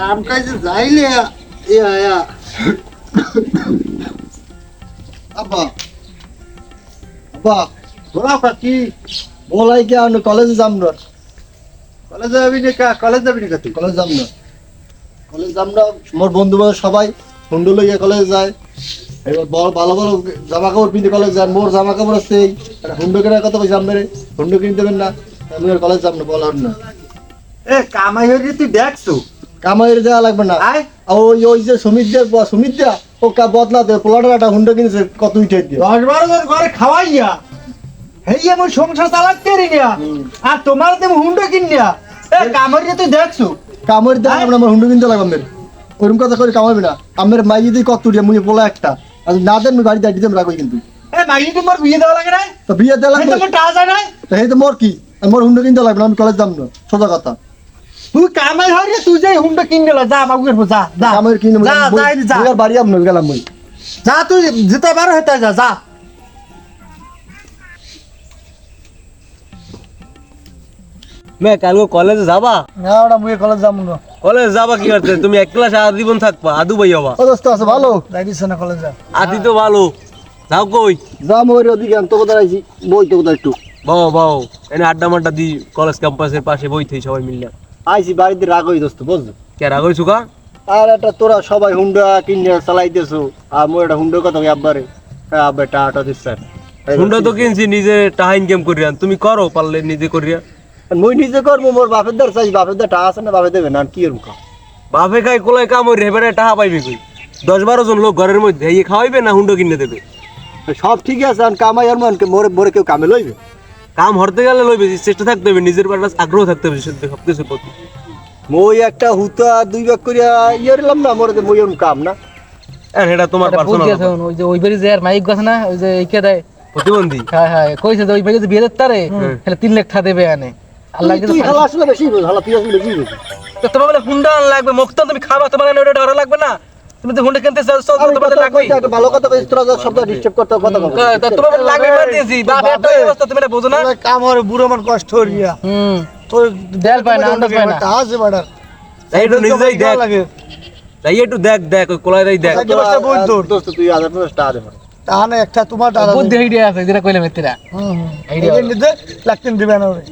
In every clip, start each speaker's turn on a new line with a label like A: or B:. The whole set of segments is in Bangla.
A: কাম যাইলে
B: বলাই কি কলেজে যাম
A: যাবি কা? কলেজ যাবি
B: কলেজ যাম না কলেজ যাম না মোর বন্ধু বান্ধব সবাই হুন্ডু লইয়া কলেজ যায়। এবার বড় ভালো ভালো জামা কাপড় পিন্ধে কলেজ যায়। মোর জামা কাপড় আছে হুন্ডু কেনার কথা পয়সা আপনার হুন্ডু কিনে দেবেন না। আমি কলেজ যাম না বলার না।
A: এ, কামাই হয়ে তুই দেখছ
B: কামাইয়ের দেওয়া লাগবে না। ওই ওই যে সুমিত দিয়া সুমিত দিয়া ও কা বদলা দে পোলাটার একটা হুন্ডু কিনেছে কত উঠে দিয়ে।
A: দশ বারো জন ঘরে খাওয়াইয়া হেই আমার সংসার চালাতে না। আর তোমার তুমি হুন্ডা কিনিয়া এ কামাই তুই দেখছ?
B: কামাইয়ের দেওয়া লাগবে আমার হুন্ডু কিনতে লাগবে আমার। ওরকম কথা করে কামাবি না। আমার মাই যদি কত উঠিয়া মুই পোলা একটা। আর না দেন মুই দিতে রাখব কিন্তু।
A: এ মাগি তোমার বিয়ে দেওয়া লাগে না
B: তো বিয়ে দেওয়া লাগবে।
A: তোমার টাকা যায় না
B: তো তো মোর কি? আমার হুন্ডু কিনতে লাগবে না আমি কলেজ যাম না। সোজা কথা।
A: তুই কামাই হয়ে তুই যাই হুন্ডা কিনে যা আমাকে যা যা।
B: আমার কিনে
A: যা যা যা।
B: বাড়ি আমন গেলাম মুই
A: যা তুই যেতে পারো হেতে যা যা।
C: মে কালকে কলেজে যাবা?
B: না ওটা মুই কলেজ যাম না।
C: কলেজ যাবা কি করতে? তুমি এক ক্লাস আর জীবন থাকবা আদু ভাই হবা।
B: ও দোস্ত আছে ভালো।
A: যাইদিস না কলেজ যা
C: আদি তো ভালো। যাও কই?
B: যাম ওই ওদিকে আমি তো কোথায় আইছি বই তো কোথায় একটু।
C: বাও বাও। এনে আড্ডা মাড্ডা দি কলেজ ক্যাম্পাসের পাশে বই থেই সবাই মিললে
B: আইছি বাড়িতে রাগ হই দোস্ত বুঝছ?
C: কে রাগই সুকা
B: আর একটা তোরা সবাই হুন্ডা কিনে চালাইতেছো। আর মোর একটা হুন্ডা কথা আব্বারে? হ্যাঁ আব্বা এটা আটা দিচ্ছে
C: হুন্ডা তো কিনছি নিজে টাহা ইনকাম করিয়া তুমি করো পারলে নিজে করিয়া।
B: মুই নিজে করব মোর বাপের দ্বার চাই বাপের দ্বার টাকা আছে না বাপে দেবে না কি এরকম
C: বাপে খাই কোলাই কামড় এবারে টাহা পাইবে কই? দশ বারো জন লোক ঘরের মধ্যে খাওয়াইবে না হুন্ডো কিনে দেবে?
B: সব ঠিক আছে কামাই আর মান মোরে মোরে কেউ কামে লইবে?
C: কাম হরতে গেলে লইবে চেষ্টা থাকতে হবে নিজের পারপাস আগ্রহ থাকতে হবে সব কিছুর প্রতি।
B: মই একটা হুতা দুই ভাগ করিয়া ইয়ে দিলাম না মোরে মই এরকম কাম না।
C: হ্যাঁ এটা তোমার পার্সোনাল
D: ওই যে ওই বাড়ি যে আর মাইক গেছে না ওই যে এইকে দেয়।
C: প্রতিবন্ধী?
D: হ্যাঁ হ্যাঁ কইছে যে ওই বাড়ি যে বিয়ে দিতে তারে তাহলে তিন লাখ টাকা দেবে আনে। আল্লাহ
B: তুই হালা আসলে বেশি হালা তুই আসলে বেশি
D: তো তোমার বলে হুন্ডা লাগবে মুক্তান তুমি খাবা তোমার এনে ওটা ডর লাগবে না। তুমি তো হুন্ডা কিনতে চাও তোমার লাগবে
B: একটা ভালো কথা কইছিস, তোরা শব্দ করতে কথা কও।
D: তা তোমার লাগবে মার দিয়েছি বাপ একটা অবস্থা তুমি এটা বোঝো না।
A: কাম হরে বুড়ো মান কষ্ট হরিয়া
D: হুম।
A: তোর
D: দেল পায় না আন্দাজ পায় না।
A: টাকা আছে বাড়ার।
C: তাই একটু নিজেই দেখ। তাই একটু দেখ দেখ ওই কোলাই দেখ।
A: দোস্ত
B: তুই হাজার পঞ্চাশ টাকা দে আমার।
A: না একটা তোমার টাকা
D: বুদ্ধি আইডিয়া আছে যেটা কইলে মেতিরা Idea
A: এই নিতে লাগতেন দিবে না ওরে।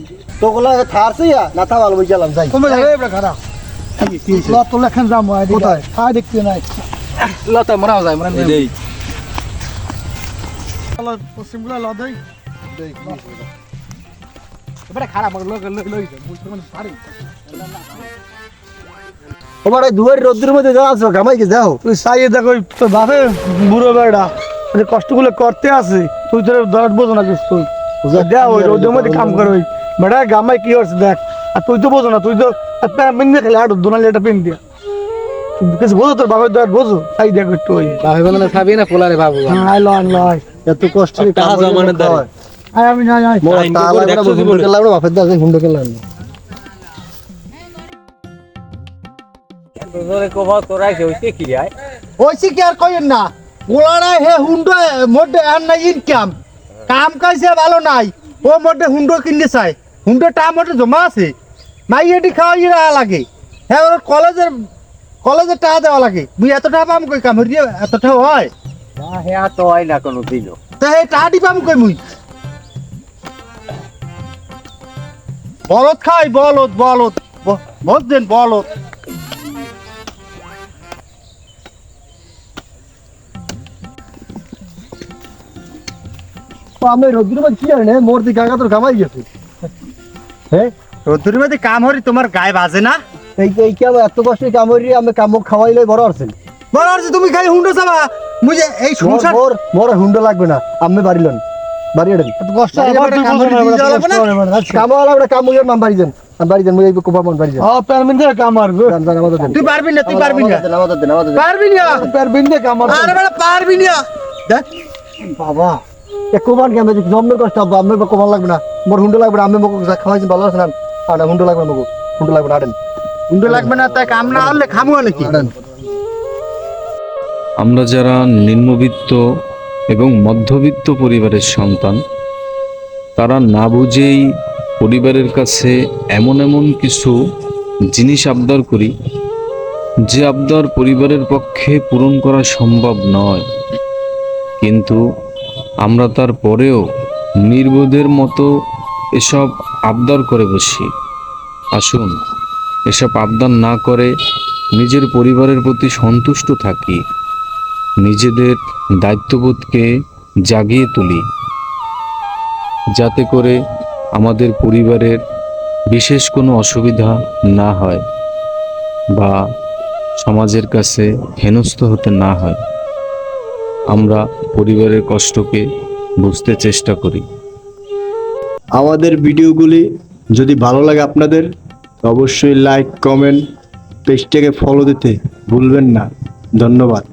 B: তো গুলা থারছে ইয়া, না গেলাম, যাই।
A: যাবে এবার খারাপ। ল তো যাব কোথায়? আয় দেখতে নাই।
D: লতা মরা যায় মরা নেই।
C: এই
A: ল দেই।
D: এবারে খারাপ লোক লোক লই বুঝতে মানে পারি
B: তোমার এই দুয়ারি রোদ্রের মধ্যে যাওয়া আছো, ঘামাই কি যাও?
A: তুই চাইয়ে দেখো তোর বাপে বুড়ো বেড়া যে কষ্টগুলো করতে আসে তুই তোর দরদ বোঝো না কিছু তুই। দেখ ওই রোদের মধ্যে কাম করে ওই। বেড়া গামাই কি হচ্ছে দেখ। আর তুই তো বোঝো না তুই তো পিন্ধে খেলে আট দোনালি এটা পিন দিয়া। কিছু বোঝো তোর বোঝো? তাই দেখ একটু ওই।
D: বাপে বলে না খাবি না পোলারে বাবু
A: আয় ল আয় ল আয়
B: এত কষ্ট
C: টাকা
B: কাম করে
C: জমানোর
B: খাওয়া।
C: দ্বারা।
A: আয় আমি না আয়
B: মোর টাকা
C: করে
B: লাগবে না,
C: দেখছ
B: হুন্ডো
C: জীবনে?
B: কেন লাগবে না, বাপের দ্বারা হুন্ডো কেন লাগবে
C: তোরে কোভা তো রাখে হইছে কি আয়।
A: ওইসি কি আর কইেন না? ওলারা হে হুন্ডো মোটে আর নাই ইনকাম কাম কাজে ভালো নাই। ও মোটে হুন্ডো কিনতে চাই হুন্ডো টা মোটে জমা আছে। মাইয়েটি খাওয়াই রাখা লাগে। হ্যাঁ ওর কলেজের কলেজের টাকা দেওয়া লাগে। মুই এত টাকা পাম কই কাম? দিয়ে এত টাকা হয়?
C: হ্যাঁ তো হয় না কোনো দিল
A: তা এই টাকাটি পাম কই মুই? বলদ খাই বলদ বলদ। বুঝছেন বলদ
B: আমি মধ্যে কি জানি না, মোর দিকে আগা তোর ঘামাই গেছে। হ্যাঁ?
A: রোদ্দুর মধ্যে কাম হরি তোমার গায়ে বাজে না?
B: এই এই কি এত কষ্ট কাম করি আমি কাম খাওয়াইলে বড় আছেন
A: বড় তুমি খালি হুন্ডো চাবা। যে এই সংসার
B: মোর মোর হুন্ডো লাগবে না আমি বাড়ি লন বাড়ি এড়েন।
A: এত কষ্ট আবার কাম হরি দিয়ে না?
B: কাম ওয়ালা বড় কাম নাম বাড়ি দেন আমি বাড়ি দেন মুই এই কোপা মন বাড়ি দেন
A: পেরমিন কাম আর তুই পারবি না তুই পারবি না।
B: আমাদের দেন আমাদের দেন
A: পারবি না। পেরমিন দিয়ে কাম আর আরে বড় পারবি না। দেখ।
B: বাবা এ কোমান কেমন জন্মের কষ্ট হবে আমি কোমান লাগবে না মোর হুন্ডো লাগবে না আমি মুখ খাওয়াইছি ভালো আছে না? না লাগবে না লাগবে না আড়েন
A: হুন্ডো লাগবে না তাই কাম না হলে খামু নাকি
E: আমরা যারা নিম্নবিত্ত এবং মধ্যবিত্ত পরিবারের সন্তান তারা না বুঝেই পরিবারের কাছে এমন এমন কিছু জিনিস আবদার করি যে আবদার পরিবারের পক্ষে পূরণ করা সম্ভব নয়। কিন্তু আমরা তার পরেও নির্বোধের মতো এসব আবদার করে বসি। আসুন, এসব আবদার না করে নিজের পরিবারের প্রতি সন্তুষ্ট থাকি। নিজেদের দায়িত্ববোধকে জাগিয়ে তুলি। যাতে করে আমাদের পরিবারের বিশেষ কোনো অসুবিধা না হয় বা সমাজের কাছে হেনস্থ হতে না হয়। আমরা পরিবারের কষ্টকে বুঝতে চেষ্টা করি।
B: আমাদের ভিডিওগুলি যদি ভালো লাগে আপনাদের অবশ্যই লাইক কমেন্ট পেজটাকে ফলো দিতে ভুলবেন না। ধন্যবাদ।